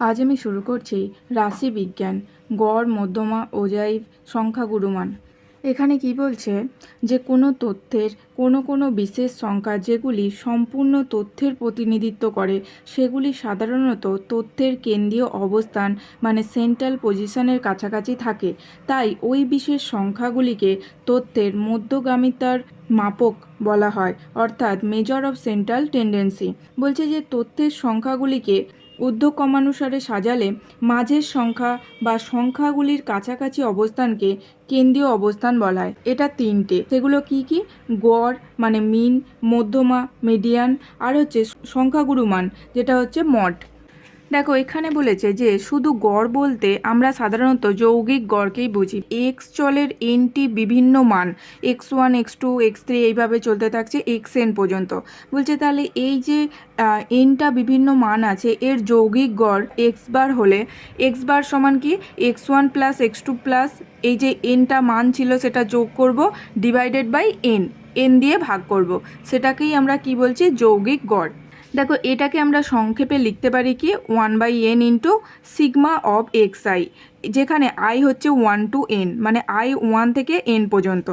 আজ আমি শুরু করছি রাশি বিজ্ঞান, গড়, মধ্যমা ওজাইভ সংখ্যা গুরুমান। এখানে কি বলছে? যে কোনো তথ্যের কোনো কোনো বিশেষ সংখ্যা যেগুলি সম্পূর্ণ তথ্যের প্রতিনিধিত্ব করে, সেগুলি সাধারণত তথ্যের কেন্দ্রীয় অবস্থান মানে সেন্ট্রাল পজিশনের কাছাকাছি থাকে। তাই ওই বিশেষ সংখ্যাগুলিকে তথ্যের মধ্যগামিতার মাপক বলা হয়, অর্থাৎ মেজর অফ সেন্ট্রাল টেন্ডেন্সি বলছে যে তথ্যের সংখ্যাগুলিকে ঊর্ধ্বক্রমানুসারে সাজালে মাঝের সংখ্যা বা সংখ্যাগুলির কাছাকাছি অবস্থানকে কেন্দ্রীয় অবস্থান বলা হয় এটা তিনটে। সেগুলো কি কি? গড় মানে মিন, মধ্যমা মিডিয়ান আর হচ্ছে সংখ্যাগুরু মান, যেটা হচ্ছে মড দেখো, এখানে বলেছে যে, শুধু গড় বলতে আমরা সাধারণত যৌগিক গড়কেই বুঝি। এক্স চলের এনটি বিভিন্ন মান। X one x two x three এইভাবে চলতে থাকছে এক্স এন পর্যন্ত। বলছে, তাহলে এই যে এনটা বিভিন্ন মান আছে, এর যৌগিক গড় এক্স বার হলে এক্স বার সমান কি? X one plus x two plus এই যে এনটা মান ছিল সেটা যোগ করব ডিভাইডেড বাই এন এন দিয়ে ভাগ করব। সেটাকেই আমরা কি বলছি? যৌগিক গড়। দেখো, এটাকে আমরা সংক্ষেপে লিখতে পারি কি? One by n into sigma of x i যেখানে আই হচ্ছে ওয়ান টু এন মানে আই ওয়ান থেকে এন পর্যন্ত।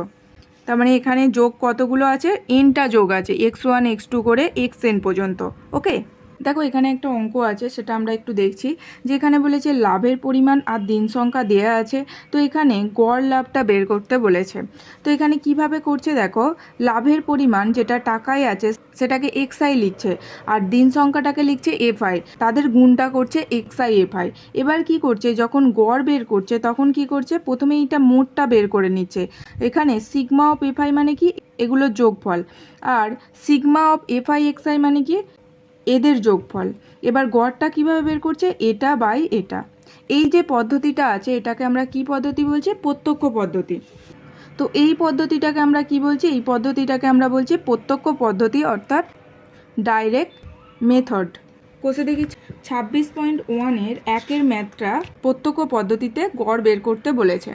তার মানে এখানে যোগ কতগুলো আছে? এনটা যোগ আছে এক্স ওয়ান এক্স টু করে এক্স এন পর্যন্ত ওকে দেখো, এখানে একটা অঙ্ক আছে, সেটা আমরা একটু দেখছি, যেখানে বলেছে লাভের পরিমাণ আর দিন সংখ্যা দেয়া আছে, তো এখানে গড় লাভটা বের করতে বলেছে। তো এখানে কীভাবে করছে দেখো, লাভের পরিমাণ যেটা টাকায় আছে, সেটাকে এক্স আই লিখছে, আর দিন সংখ্যাটাকে লিখছে এফ আই তাদের গুণটা করছে এক্স আই এফ আই এবার কি করছে, যখন গড় বের করছে, তখন কি করছে প্রথমে এইটা মোটটা বের করে নিচ্ছে। এখানে সিগমা অফ এফ আই মানে কি, এগুলো যোগফল, আর sigma of f i x i মানে কি এদের যোগফল। এবার গড়টা কীভাবে বের করছে? এটা বাই এটা। এই যে পদ্ধতিটা আছে, এটাকে আমরা কি পদ্ধতি বলছি? প্রত্যক্ষ পদ্ধতি। তো এই পদ্ধতিটাকে আমরা কি বলছি? এই পদ্ধতিটাকে আমরা বলছি প্রত্যক্ষ পদ্ধতি, অর্থাৎ ডাইরেক্ট মেথড কোষে দেখি, ছাব্বিশ পয়েন্ট ওয়ানের একের ম্যাথটা প্রত্যক্ষ পদ্ধতিতে গড় বের করতে বলেছে।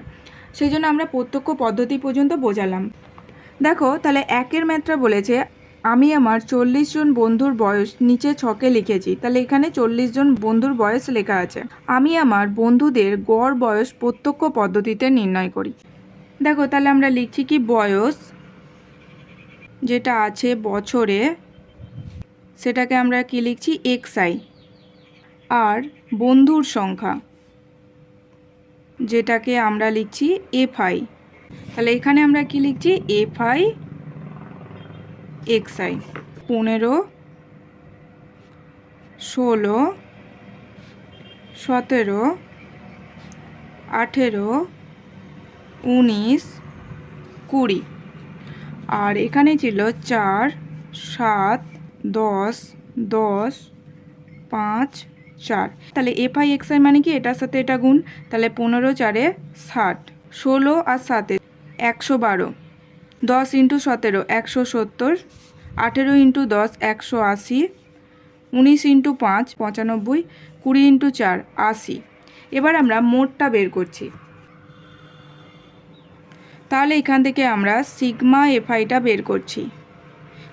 সেই জন্য আমরা প্রত্যক্ষ পদ্ধতি পর্যন্ত বোঝালাম। দেখো, তাহলে একের ম্যাথটা বলেছে আমি আমার চল্লিশ জন বন্ধুর বয়স নিচে ছকে লিখেছি, তাহলে এখানে চল্লিশ জন বন্ধুর বয়স লেখা আছে। আমি আমার বন্ধুদের গড় বয়স প্রত্যক্ষ পদ্ধতিতে নির্ণয় করি। দেখো, তাহলে আমরা লিখছি কি বয়স, যেটা আছে বছরে, সেটাকে আমরা কি লিখছি? এক্স আই আর বন্ধুর সংখ্যা, যেটাকে আমরা লিখছি এফ আই তাহলে এখানে আমরা কি লিখছি? এফ এক্স আই পনেরো, ষোলো, সতেরো, আঠেরো, উনিশ, কুড়ি। আর এখানে ছিল চার, সাত, দশ দশ, পাঁচ, চার। তাহলে এফ আই এক্স আই মানে কি? এটার সাথে এটা গুণ। তাহলে পনেরো, চারে ষাট। ষোলো আর সাতে একশো বারো। দশ ইন্টু সতেরো, একশো সত্তর, আঠেরো ইন্টু দশ, একশো আশি, উনিশ ইন্টু পাঁচ, পঁচানব্বই, কুড়ি ইন্টু চার, আশি। এবার আমরা মোটটা বের করছি। তাহলে এখান থেকে আমরা সিগমা এফআইটা বের করছি।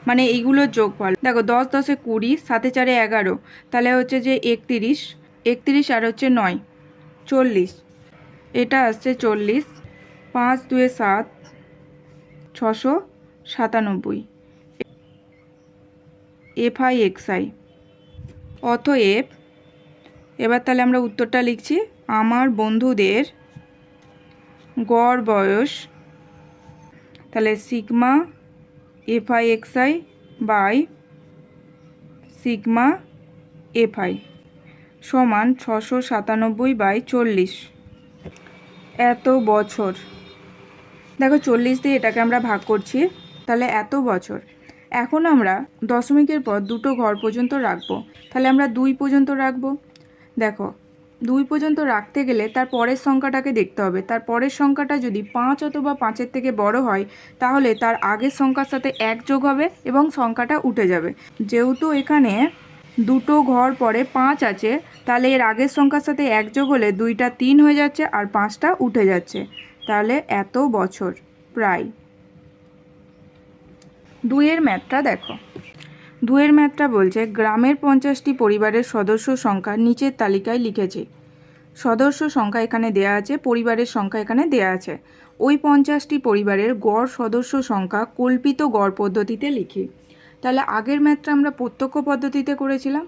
মানে এইগুলোর যোগফল। দেখো, দশ দশে কুড়ি, সাতে চারে এগারো, তাহলে হচ্ছে যে একতিরিশ একতিরিশ আর হচ্ছে নয়, চল্লিশ। এটা আসছে চল্লিশ, পাঁচ দুয়ে সাত ছশো সাতানব্বই। এফ আই এক্স আই অতএব, এবার তাহলে আমরা উত্তরটা লিখছি। আমার বন্ধুদের গড় বয়স, তাহলে sigma f i x i by sigma f i সমান ছশো সাতানব্বই বাই চল্লিশ। এত বছর। দেখো চল্লিশ দিয়ে এটাকে আমরা ভাগ করছি, তাহলে এত বছর। এখন আমরা দশমিকের পর দুটো ঘর পর্যন্ত রাখব, তাহলে আমরা দুই পর্যন্ত রাখব। দেখো, দুই পর্যন্ত রাখতে গেলে তার পরের সংখ্যাটাকে দেখতে হবে। তার পরের সংখ্যাটা যদি পাঁচ অথবা পাঁচের থেকে বড় হয়, তাহলে তার আগের সংখ্যার সাথে এক যোগ হবে এবং সংখ্যাটা উঠে যাবে। যেহেতু এখানে দুটো ঘর পরে পাঁচ আছে, তাহলে এর আগের সংখ্যার সাথে এক যোগ হলে দুইটা তিন হয়ে যাচ্ছে আর পাঁচটা উঠে যাচ্ছে। তাহলে এত বছর, প্রায়। দুইয়ের ম্যাথটা দেখো। দুয়ের ম্যাথটা বলছে, গ্রামের পঞ্চাশটি পরিবারের সদস্য সংখ্যা নিচের তালিকায় লিখেছি। সদস্য সংখ্যা এখানে দেয়া আছে, পরিবারের সংখ্যা এখানে দেয়া আছে। ওই পঞ্চাশটি পরিবারের গড় সদস্য সংখ্যা কল্পিত গড় পদ্ধতিতে লিখি। তাহলে আগের ম্যাথটা আমরা প্রত্যক্ষ পদ্ধতিতে করেছিলাম?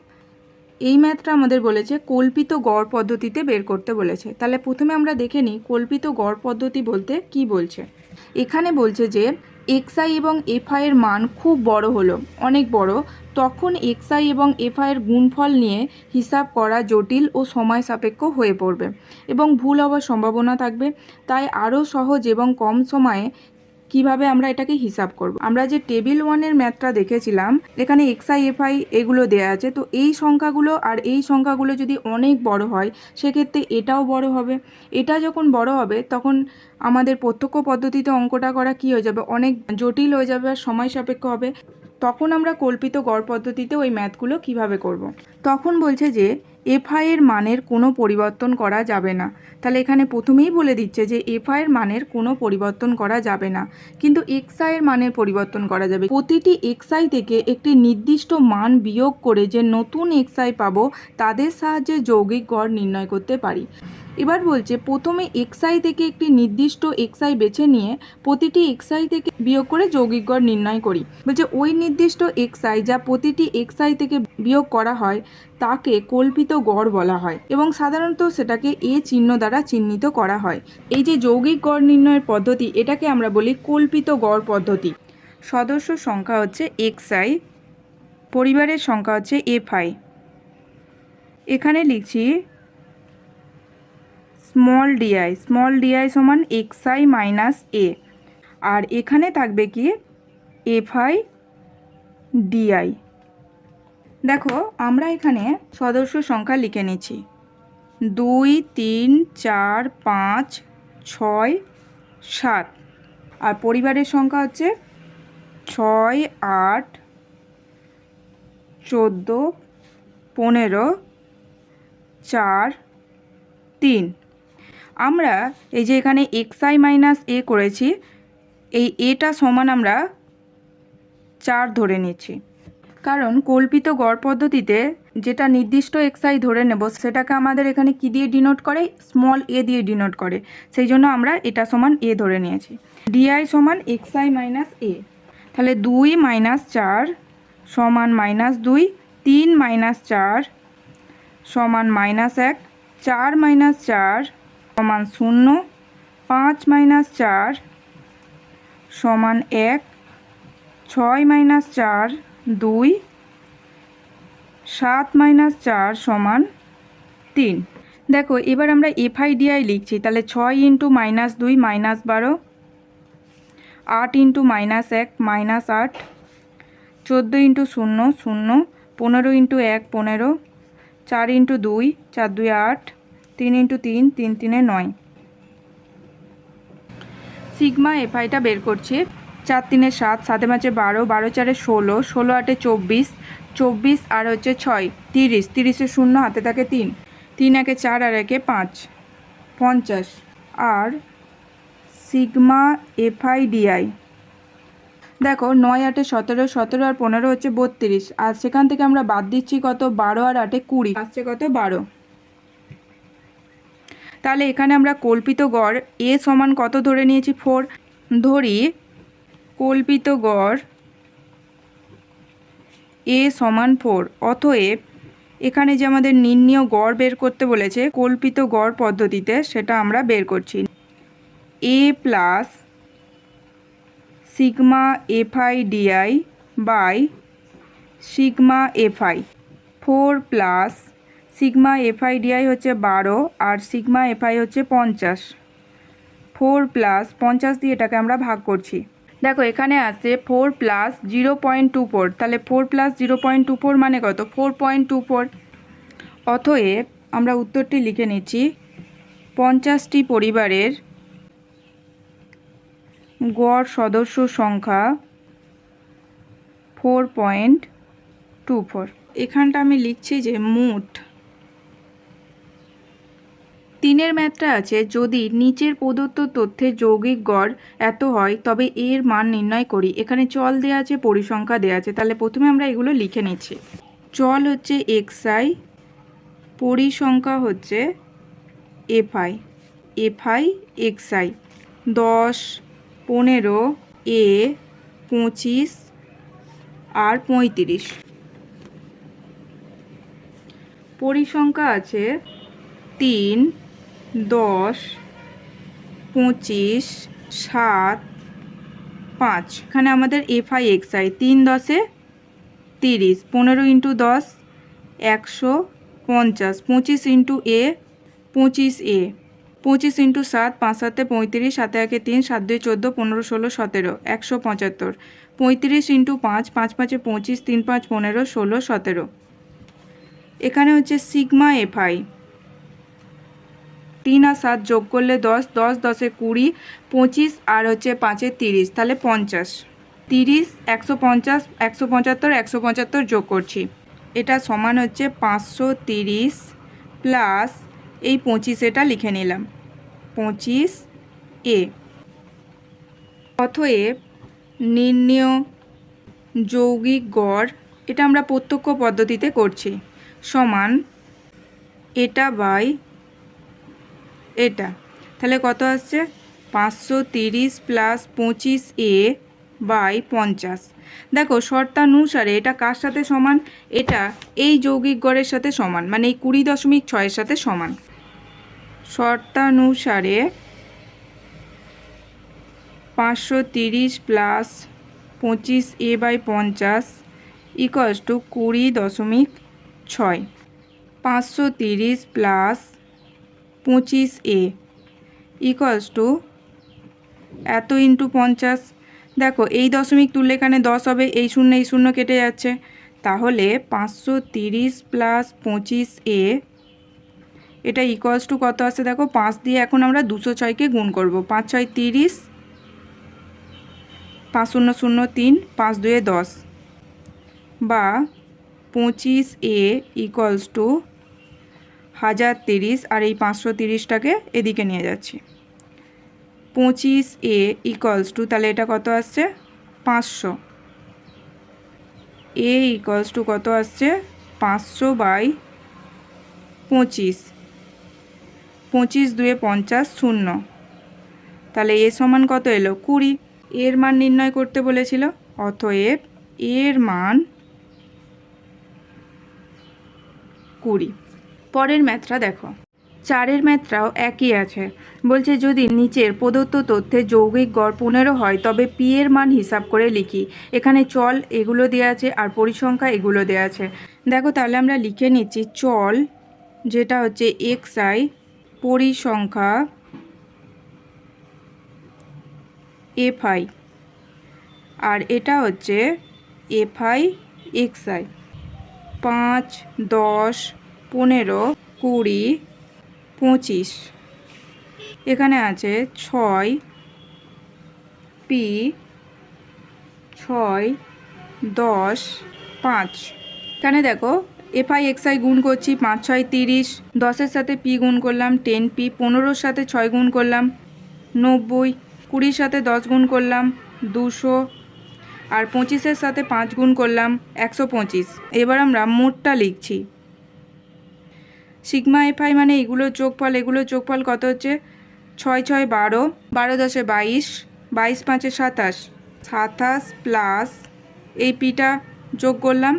এই ম্যাথটা আমাদের বলেছে, কল্পিত গড় পদ্ধতিতে বের করতে বলেছে। তাহলে প্রথমে আমরা দেখে নিই, কল্পিত গড় পদ্ধতি বলতে কি বলছে? এখানে বলছে যে এক্সআই এবং এফআই এর মান খুব বড় হলো, অনেক বড়। তখন এক্সআই এবং এফআই এর গুণফল নিয়ে হিসাব করা জটিল ও সময় সাপেক্ষ হয়ে পড়বে এবং ভুল হওয়ার সম্ভাবনা থাকবে। তাই আরও সহজ এবং কম সময়ে কীভাবে আমরা এটাকে হিসাব করব। আমরা যে টেবিল ওয়ানের ম্যাথটা দেখেছিলাম, এখানে এক্সআই এফআই এগুলো দেয়া আছে, তো এই সংখ্যাগুলো আর এই সংখ্যাগুলো যদি অনেক বড় হয়, সেক্ষেত্রে এটাও বড় হবে। এটা যখন বড় হবে, তখন আমাদের প্রত্যক্ষ পদ্ধতিতে অঙ্কটা করা কী হয়ে যাবে? অনেক জটিল হয়ে যাবে আর সময় সাপেক্ষ হবে। তখন আমরা কল্পিত গড় পদ্ধতিতে ওই ম্যাথগুলো কীভাবে করব। তখন বলছে যে এফআই এর মানের কোনো পরিবর্তন করা যাবে না। তাহলে এখানে প্রথমেই বলে দিচ্ছে যে এফআই এর মানের কোনো পরিবর্তন করা যাবে না। কিন্তু এক্সআই এর মানের পরিবর্তন করা যাবে। প্রতিটি এক্সআই থেকে একটি নির্দিষ্ট মান বিয়োগ করে যে নতুন এক্সআই পাবো, তাদের সাহায্যে যৌগিক গড় নির্ণয় করতে পারি। এবার বলছে, প্রথমে এক্সআই থেকে একটি নির্দিষ্ট এক্সআই বেছে নিয়ে প্রতিটি এক্সআই থেকে বিয়োগ করে যৌগিক গড় নির্ণয় করি। বলছে, ওই নির্দিষ্ট এক্সআই যা প্রতিটি এক্সআই থেকে বিয়োগ করা হয়, তাকে কল্পিত গড় বলা হয় এবং সাধারণত সেটাকে এ চিহ্ন দ্বারা চিহ্নিত করা হয়। এই যে যৌগিক গড় নির্ণয়ের পদ্ধতি, এটাকে আমরা বলি কল্পিত গড় পদ্ধতি। সদস্য সংখ্যা হচ্ছে এক্সআই পরিবারের সংখ্যা হচ্ছে এফআই এখানে লিখছি small d i small d i সমান এক্সআই মাইনাস এ আর এখানে থাকবে কি? এফআই ডিআই দেখো, আমরা এখানে সদস্য সংখ্যা লিখে নিচ্ছি। দুই, তিন, চার, পাঁচ, ছয়, সাত। আর পরিবারের সংখ্যা হচ্ছে ছয়, আট, চোদ্দ, পনেরো, চার, তিন। আমরা এই যে এখানে এক্স আই মাইনাস এ করেছি, এই এটা সমান আমরা চার ধরে নিচ্ছি। কারণ কল্পিত গড় পদ্ধতিতে যেটা নির্দিষ্ট এক্সআই ধরে নেব, সেটাকে আমাদের এখানে কি দিয়ে ডিনোট করে? স্মল এ দিয়ে ডিনোট করে। সেই জন্য আমরা এটা সমান এ ধরে নিয়েছি। ডিআই সমান এক্সআই মাইনাস এ তাহলে দুই মাইনাস চার সমান মাইনাস দুই, তিন মাইনাস চার সমান মাইনাস এক, চার মাইনাস চার সমান শূন্য, পাঁচ মাইনাস চার সমান এক, ছয় মাইনাস চার, দুই, সাত মাইনাস চার সমান তিন। দেখো, এবার আমরা এফআইডিআই লিখছি, তাহলে ছয় ইন্টু মাইনাস দুই মাইনাস বারো, আট ইন্টু মাইনাস এক মাইনাস আট, চোদ্দ ইন্টু শূন্য শূন্য, পনেরো ইন্টু এক পনেরো, চার ইন্টু দুই, চার দুই আট তিন ইন্টু তিন তিন তিনে নয়। সিগমা এফআইটা বের করছি। চার তিনে সাত, সাতে পাঁচে বারো বারো চারে ষোলো ষোলো আটে চব্বিশ চব্বিশ আর হচ্ছে ছয়, তিরিশ, তিরিশে শূন্য, হাতে থাকে তিন। তিন একে চার আর একে পাঁচ, পঞ্চাশ। আর সিগমা এফআই ডিআই দেখো, নয় আটে সতেরো সতেরো আর পনেরো হচ্ছে বত্রিশ। আর সেখান থেকে আমরা বাদ দিচ্ছি কত? বারো আর আটে কুড়ি। আসছে কত? বারো। তাহলে এখানে আমরা কল্পিত গড় এ সমান কত ধরে নিয়েছি? ফোর ধরি কল্পিত গড় এ সমান ফোর অতএব এখানে যে আমাদের নির্ণীয় গড় বের করতে বলেছে, কল্পিত গড় পদ্ধতিতে সেটা আমরা বের করছি। A plus sigma f i d i by sigma f i four plus sigma f i d i হচ্ছে বারো আর সিগমা এফআই হচ্ছে পঞ্চাশ। ফোর প্লাস পঞ্চাশ দিয়ে এটাকে আমরা ভাগ করছি। দেখো, এখানে আছে four plus zero point two four. তাহলে four plus zero point two four মানে কত? Four point two four. অতএব আমরা উত্তরটি লিখে নিচ্ছি, পঞ্চাশটি পরিবারের গড় সদস্য সংখ্যা ফোর পয়েন্ট টু ফোর। এখানটা আমি লিখছি যে মোট তিনের ম্যাথটা আছে, যদি নিচের প্রদত্ত তথ্যের যৌগিক গড় এত হয়, তবে এর মান নির্ণয় করি। এখানে চল দেওয়া আছে, পরিসংখ্যা দেওয়া আছে। তাহলে প্রথমে আমরা এগুলো লিখে নিচ্ছি। চল হচ্ছে এক্স আই পরিসংখ্যা হচ্ছে f i f i x i দশ, পনেরো, এ, পঁচিশ, আর পঁয়ত্রিশ। পরিসংখ্যা আছে তিন দশ, পঁচিশ, সাত, পাঁচ। এখানে আমাদের এফ আই এক্স আই তিন দশে তিরিশ। পনেরো ইন্টু দশ, একশো পঞ্চাশ। পঁচিশ ইন্টু এ পঁচিশ এ পঁচিশ ইন্টু সাত, পাঁচ সাতে পঁয়ত্রিশ, সাতে একে তিন, সাত দুই চোদ্দ, পনেরো ষোলো, সতেরো, একশো পঁচাত্তর। পঁয়ত্রিশ ইন্টু পাঁচ পাঁচ পাঁচে পঁচিশ, তিন পাঁচ, পনেরো, ষোলো, সতেরো। এখানে হচ্ছে সিগমা এফআই তিন আর সাত যোগ করলে দশ দশ, দশে কুড়ি, পঁচিশ আর হচ্ছে পাঁচে তিরিশ, তাহলে পঞ্চাশ। তিরিশ, একশো পঞ্চাশ, একশো পঁচাত্তর একশো পঁচাত্তর যোগ করছি। এটা সমান হচ্ছে পাঁচশো তিরিশ প্লাস এই পঁচিশ এটা লিখে নিলাম। পঁচিশ এ। অতএব নির্ণেয় যৌগিক গড়, এটা আমরা প্রত্যক্ষ পদ্ধতিতে করছি। সমান এটা বাই এটা। তাহলে কত আসছে? পাঁচশো তিরিশ প্লাস পঁচিশ এ বাই পঞ্চাশ। দেখো, শর্তানুসারে এটা কার সাথে সমান? এটা এই যৌগিক গড়ের সাথে সমান মানে এই কুড়ি দশমিক ছয়ের সাথে সমান। শর্তানুসারে পাঁচশো তিরিশ প্লাস পঁচিশ এ বাই পঞ্চাশ ইকস টু কুড়ি দশমিক ছয়। পাঁচশো তিরিশ প্লাস পঁচিশ এ ইকস টু এত ইন্টু পঞ্চাশ। দেখো, এই দশমিক তুললে এখানে দশ হবে, এই শূন্য এই শূন্য কেটে যাচ্ছে। তাহলে পাঁচশো তিরিশ প্লাস পঁচিশ এ এটা ইকোয়ালস টু কত আসছে দেখো, পাঁচ দিয়ে এখন আমরা দুশো ছয়কে গুণ করব। পাঁচ ছয় তিরিশ, পাঁচ শূন্য শূন্য তিন, পাঁচ দুয়ে দশ। বা পঁচিশ এ ইকোয়ালস টু হাজার তিরিশ আর এই পাঁচশো তিরিশটাকে এদিকে নিয়ে যাচ্ছি। পঁচিশ এ ইকলস টু তাহলে এটা কত আসছে? পাঁচশো। এ ইকলস টু কত আসছে? পাঁচশো বাই পঁচিশ। পঁচিশ দুয়ে পঞ্চাশ শূন্য। তাহলে এ সমান কত এলো? কুড়ি। এর মান নির্ণয় করতে বলেছিল, অতএব এর মান কুড়ি। পরের ম্যাথটা দেখো। চারের ম্যাথটাও একই আছে। বলছে, যদি নিচের প্রদত্ত তথ্যে যৌগিক গড় পনেরো হয়, তবে পি এর মান হিসাব করে লিখি। এখানে চল এগুলো দেওয়া আছে আর পরিসংখ্যা এগুলো দেওয়া আছে। দেখো, তাহলে আমরা লিখে নিচ্ছি, চল যেটা হচ্ছে এক্স আই পরিসংখ্যা এফ আই। আর এটা হচ্ছে এফ আই এক্স আই। পাঁচ, দশ পনেরো, কুড়ি, পঁচিশ। এখানে আছে ছয়, পি, ছয়, দশ, পাঁচ। এখানে দেখো এফআই এক্সআই গুণ করছি পাঁচ, ছয়, তিরিশ। দশের সাথে পি গুণ করলাম টেন পি পনেরোর সাথে ছয় গুণ করলাম নব্বই। কুড়ির সাথে দশ গুণ করলাম দুশো। আর পঁচিশের সাথে পাঁচ গুণ করলাম একশো পঁচিশ। এবার আমরা মোটটা লিখছি। সিগমা এফআই মানে এগুলোর যোগফল এগুলোর যোগফল কত হচ্ছে? ছয় ছয় বারো বারো দশে বাইশ বাইশ পাঁচে সাতাশ। সাতাশ প্লাস এই পিটা যোগ করলাম,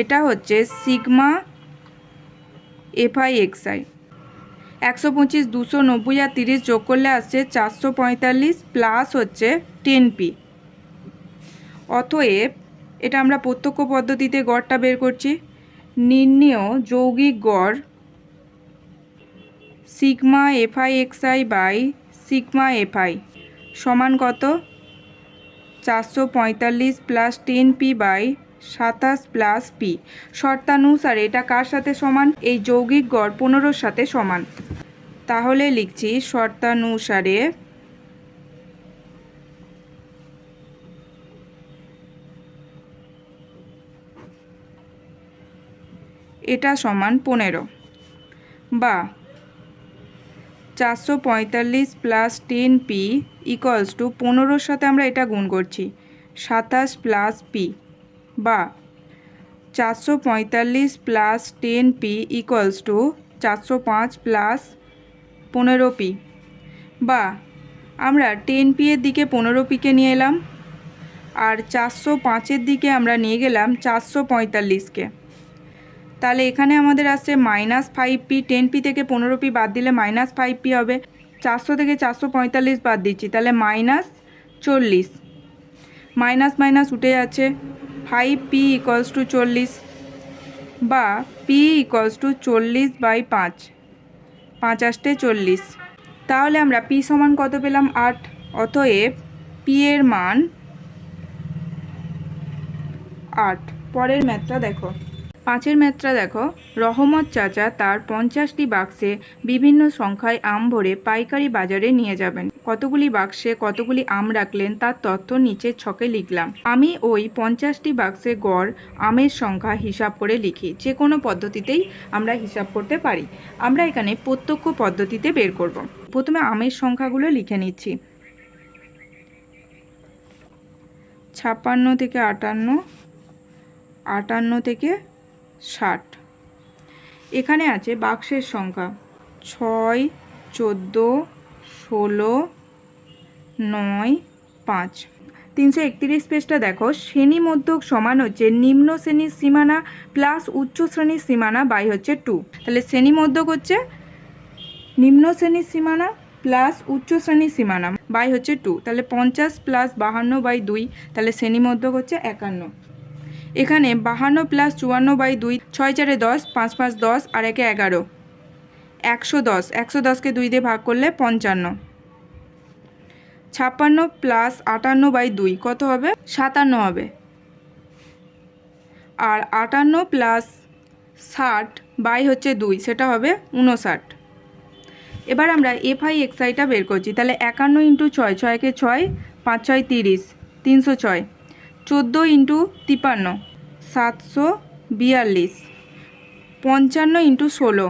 এটা হচ্ছে সিগমা এফআই এক্সআই একশো পঁচিশ, দুশো নব্বই আর তিরিশ যোগ করলে আসছে চারশো পঁয়তাল্লিশ প্লাস হচ্ছে টেন পি অতএব এটা আমরা প্রত্যক্ষ পদ্ধতিতে গড়টা বের করছি। নির্ণেয় যৌগিক গড় sigma f i x i by sigma f i. সমান কত? চারশো পঁয়তাল্লিশ প্লাস টেন পি বাই সাতাশ প্লাস পি। শর্তানুসারে এটা কার সাথে সমান? এই যৌগিক গড় পনেরোর সাথে সমান। তাহলে লিখছি শর্তানুসারে এটা সমান পনেরো। বা চারশো পঁয়তাল্লিশ plus ten p equals to পনেরোর সাথে আমরা এটা গুণ করছি, সাতাশ প্লাস পি বা চারশো পঁয়তাল্লিশ plus ten p equals to চারশো পাঁচ প্লাস পনেরো পি বা আমরা টেন পি এর দিকে পনেরো পিকে নিয়ে এলাম, আর চারশো পাঁচের দিকে আমরা নিয়ে গেলাম চারশো পঁয়তাল্লিশকে তাহলে এখানে আমাদের আসছে minus five p, ten p থেকে পনেরো পি বাদ দিলে মাইনাস ফাইভ পি হবে। চারশো থেকে চারশো পঁয়তাল্লিশ বাদ দিচ্ছি, তাহলে মাইনাস চল্লিশ। মাইনাস মাইনাস উঠে যাচ্ছে। ফাইভ পি ইকলস টু চল্লিশ বা পি ইকলস টু চল্লিশ বাই পাঁচ। পাঁচ আষ্টে চল্লিশ। তাহলে আমরা পি সমান কত পেলাম? আট। অতএব পি এর মান আট। পরের ম্যাথটা দেখো। পাঁচের ম্যাথটা দেখো। রহমত চাচা তার পঞ্চাশটি বাক্সে বিভিন্ন সংখ্যায় আম ভরে পাইকারি বাজারে নিয়ে যাবেন। কতগুলি বাক্সে কতগুলি আম রাখলেন তার তথ্য নিচের ছকে লিখলাম। আমি ওই পঞ্চাশটি বাক্সে গড় আমের সংখ্যা হিসাব করে লিখি। যে কোনো পদ্ধতিতেই আমরা হিসাব করতে পারি। আমরা এখানে প্রত্যক্ষ পদ্ধতিতে বের করব। প্রথমে আমের সংখ্যাগুলো লিখে নিচ্ছি। ছাপ্পান্ন থেকে আটান্ন আটান্ন থেকে ষাট। এখানে আছে বাক্সের সংখ্যা। ছয়, চোদ্দ, ষোলো, নয়, পাঁচ। তিনশো একত্রিশ পেজটা দেখো। শ্রেণি মধ্যক সমান হচ্ছে নিম্ন শ্রেণির সীমানা প্লাস উচ্চ শ্রেণির সীমানা বাই হচ্ছে টু তাহলে শ্রেণি মধ্যক হচ্ছে নিম্ন শ্রেণির সীমানা প্লাস উচ্চ শ্রেণির সীমানা বাই হচ্ছে টু তাহলে পঞ্চাশ প্লাস বাহান্ন বাই দুই। তাহলে শ্রেণি মধ্যক হচ্ছে একান্ন। এখানে বাহান্ন প্লাস চুয়ান্ন বাই দুই, ছয় চারে দশ, পাঁচ পাঁচ দশ, আর একে এগারো। একশো দশ, একশো দশকে দুই দিয়ে ভাগ করলে পঞ্চান্ন। ছাপ্পান্ন প্লাস আটান্ন বাই দুই, কত হবে? সাতান্ন হবে। আর আটান্ন প্লাস ষাট বাই হচ্ছে দুই, সেটা হবে উনষাট এবার আমরা এফ আই এক্সআইটা বের করছি, তাহলে একান্ন ইন্টু ছয়, ছয়কে ছয়, পাঁচ ছয় তিরিশ, তিনশো ছয়। চোদ্দ ইন্টু তিপান্ন, সাতশো বিয়াল্লিশ, পঞ্চান্ন ইন্টু ষোলো,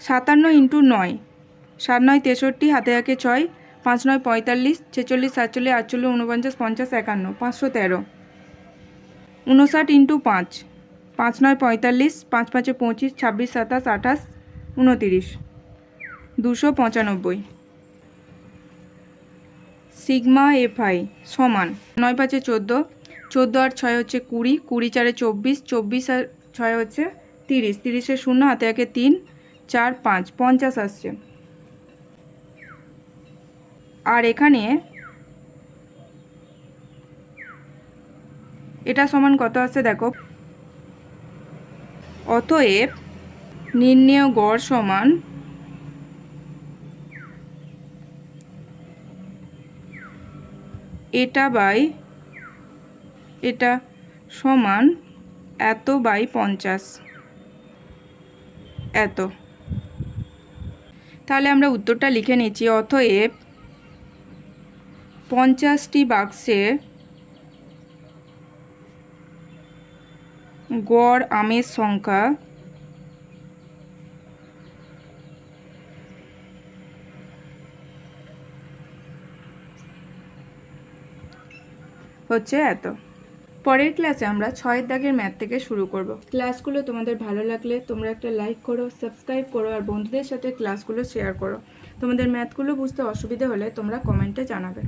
সাতান্ন ইন্টু নয় সাত নয় তেষট্টি, হাতে হাতে ছয় পাঁচ নয় পঁয়তাল্লিশ, ছেচল্লিশ, সাতচল্লিশ, আটচল্লিশ উনপঞ্চাশ পঞ্চাশ, একান্ন, পাঁচশো তেরো উনষাট ইন্টু পাঁচ পাঁচ নয় পঁয়তাল্লিশ, পাঁচ পাঁচে পঁচিশ, ছাব্বিশ, সাতাশ, আঠাশ উনতিরিশ দুশো পঁচানব্বই। সিগমা এফআই সমান নয় পাঁচে চোদ্দ চোদ্দ আর ছয় হচ্ছে কুড়ি কুড়ি চারে চব্বিশ চব্বিশ আর ছয় হচ্ছে তিরিশ, তিরিশে শূন্য, হাতে একে তিন, চার পাঁচ, পঞ্চাশ আসছে। আর এখানে এটা সমান কত আসছে দেখো? অতএব নির্ণেয় গড় সমান এটা বাই, এটা সমান এত বাই পঞ্চাশ। এত। তাহলে আমরা উত্তরটা লিখে নিচ্ছি, অতএব পঞ্চাশটি বাক্সে গড় আমের সংখ্যা হচ্ছে এত। পরের ক্লাসে আমরা ছয়ের দাগের ম্যাথ থেকে শুরু করব। ক্লাসগুলো তোমাদের ভালো লাগলে তোমরা একটা লাইক করো সাবস্ক্রাইব করো আর বন্ধুদের সাথে ক্লাসগুলো শেয়ার করো। তোমাদের ম্যাথগুলো বুঝতে অসুবিধে হলে তোমরা কমেন্টে জানাবে।